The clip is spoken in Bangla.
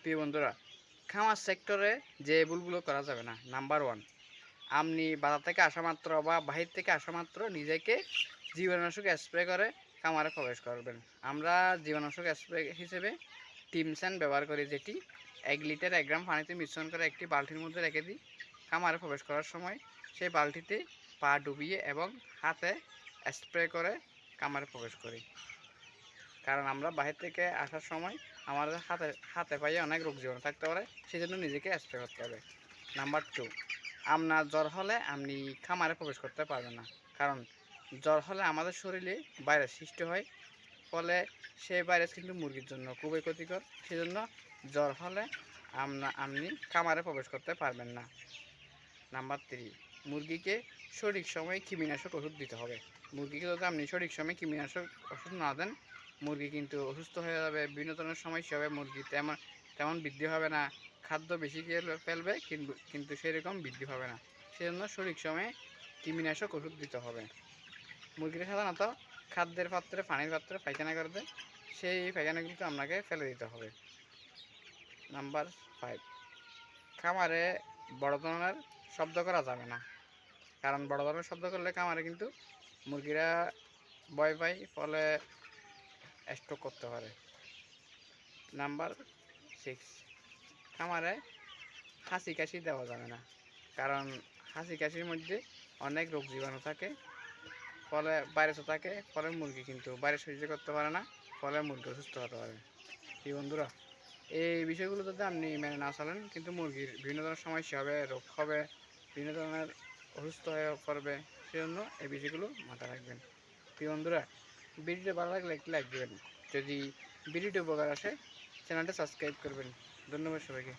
প্রিয় বন্ধুরা, খামার সেক্টরে যে ভুলগুলো করা যাবে না নাম্বার ওয়ান আপনি বাজার থেকে আসা মাত্র বা বাহির থেকে আসা মাত্র নিজেকে জীবাণুনাশক স্প্রে করে খামারে প্রবেশ করবেন। আমরা জীবাণুনাশক স্প্রে হিসেবে টিমসেন ব্যবহার করি, যেটি এক লিটার এক গ্রাম পানিতে মিশ্রণ করে একটি বালতির মধ্যে রেখে দিই খামারে প্রবেশ করার সময়। সেই বালতিতে পা ডুবিয়ে এবং হাতে স্প্রে করে খামারে প্রবেশ করি। কারণ আমরা বাহির থেকে আসার সময় আমাদের হাতে হাতে পায়ে অনেক রোগ জীবাণু থাকতে পারে সেই জন্য নিজেকে স্প্রে করতে হবে। নাম্বার টু আপনার জ্বর হলে আপনি খামারে প্রবেশ করতে পারবেন না। কারণ জ্বর হলে আমাদের শরীরে ভাইরাস সৃষ্টি হয়, ফলে সেই ভাইরাস কিন্তু মুরগির জন্য খুবই ক্ষতিকর। সেজন্য জ্বর হলে আপনা আপনি খামারে প্রবেশ করতে পারবেন না। নাম্বার থ্রি মুরগিকে সঠিক সময়ে কৃমিনাশক ওষুধ দিতে হবে। মুরগিকে যদি আপনি সঠিক সময়ে কৃমিনাশক ওষুধ না দেন মুরগি কিন্তু অসুস্থ হয়ে যাবে বিভিন্ন ধরনের সমস্যা হবে মুরগি, তেমন তেমন বৃদ্ধি হবে না। খাদ্য বেশি খেয়ে ফেলবে, কিন্তু কিন্তু সেরকম বৃদ্ধি হবে না। সেজন্য সঠিক সময়ে কৃমিনাশক ওষুধ দিতে হবে। মুরগিটা সাধারণত খাদ্যের পাত্রে, পানির পাত্রে পায়খানা করে দেয়, সেই পায়খানাগুলোকে আপনাকে ফেলে দিতে হবে। নাম্বার ফাইভ খামারে বড় ধরনের শব্দ করা যাবে না। কারণ বড় ধরনের শব্দ করলে খামারে কিন্তু মুরগিরা ভয় পায়, ফলে স্ট্রোক করতে পারে। নাম্বার সিক্স খামারে হাসি কাশি দেওয়া যাবে না। কারণ হাসি কাশির মধ্যে অনেক রোগ জীবাণু থাকে। ফলে ভাইরাসও থাকে, ফলে মুরগি কিন্তু বাইরে সহ্য করতে পারে না, ফলে মুরগি অসুস্থ হতে পারে। কি বন্ধুরা, এই বিষয়গুলো যদি আপনি মেনে না চলেন, কিন্তু মুরগির বিভিন্ন ধরনের সমস্যা হবে, রোগ হবে, বিভিন্ন ধরনের অসুস্থ হয়ে পড়বে সেজন্য এই বিষয়গুলো মাথায় রাখবেন। প্রিয় বন্ধুরা ভিডিওটা ভালো লাগলে একটি লাইক দেবেন। যদি ভিডিওটি উপকার আসে, চ্যানেলটা সাবস্ক্রাইব করবেন। ধন্যবাদ সবাইকে।